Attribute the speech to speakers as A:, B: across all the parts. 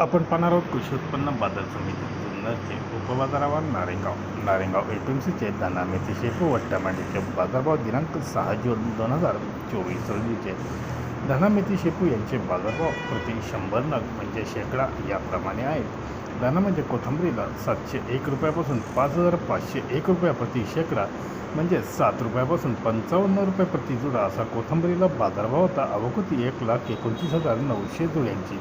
A: आपण पाहणार आहोत कृषी उत्पन्न बाजार समिती जुन्नरचे उपबाजारावर नारेगाव. नारेगाव एफ एम सीचे दाना मेथी शेपू व टमाट्याचे बाजारभाव दिनांक सहा जून दोन हजार चोवीस रोजीचे. धना मेथी शेपू यांचे बाजारभाव प्रति शंभर नग म्हणजे शेकडा याप्रमाणे आहेत. धना म्हणजे कोथंबरीला सातशे एक रुपयापासून पाच हजार पाचशे एक रुपया प्रति शेकडा म्हणजे सात रुपयापासून पंचावन्न रुपये प्रति जुडा असा कोथंबरीला बाजारभाव होता अवकोती एक लाख एकोणतीस हजार नऊशे जुड्यांची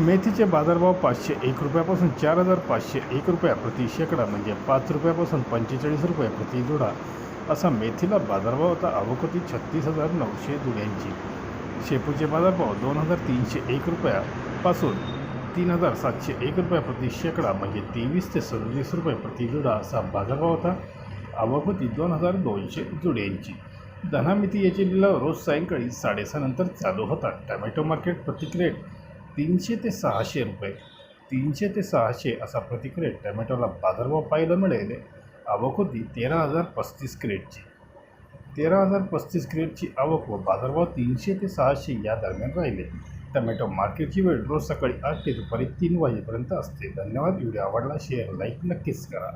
A: मेथीचे बाजारभाव पाचशे एक रुपयापासून चार हजार पाचशे एक रुपया प्रति शेकडा म्हणजे पाच रुपयापासून पंचेचाळीस रुपये प्रति जुडा. असा मेथीला बाजारभाव होता अवकोटी छत्तीस हजार नऊशे जुड्यांची. शेपूचे बाजारभाव दोन हजार तीनशे एक रुपयापासून तीन हजार सातशे एक रुपया प्रति शेकडा म्हणजे तेवीस ते सदतीस रुपये प्रति जुडा असा बाजारभाव होता अवकोटी दोन हजार दोनशे जुड्यांची. धनामिती याचे लिलाव रोज सायंकाळी साडेसहा नंतर चालू होतात टमॅटो मार्केट प्रतिक्रेट तीनशे ते सहाशे रुपये. तीनशे ते सहाशे असा प्रतिक्रेट टमॅटोला बाजारभाव पाहायला मिळेल आवक होती तेरा हजार पस्तीस क्रेटची तेरा हजार पस्तीस क्रेटची आवक व बाजारभाव तीनशे ते सहाशे या दरम्यान राहिले. टमॅटो मार्केटची वेळ रोज सकाळी आठ ते दुपारी तीन वाजेपर्यंत असते. धन्यवाद. व्हिडिओ आवडला शेअर लाईक नक्कीच करा.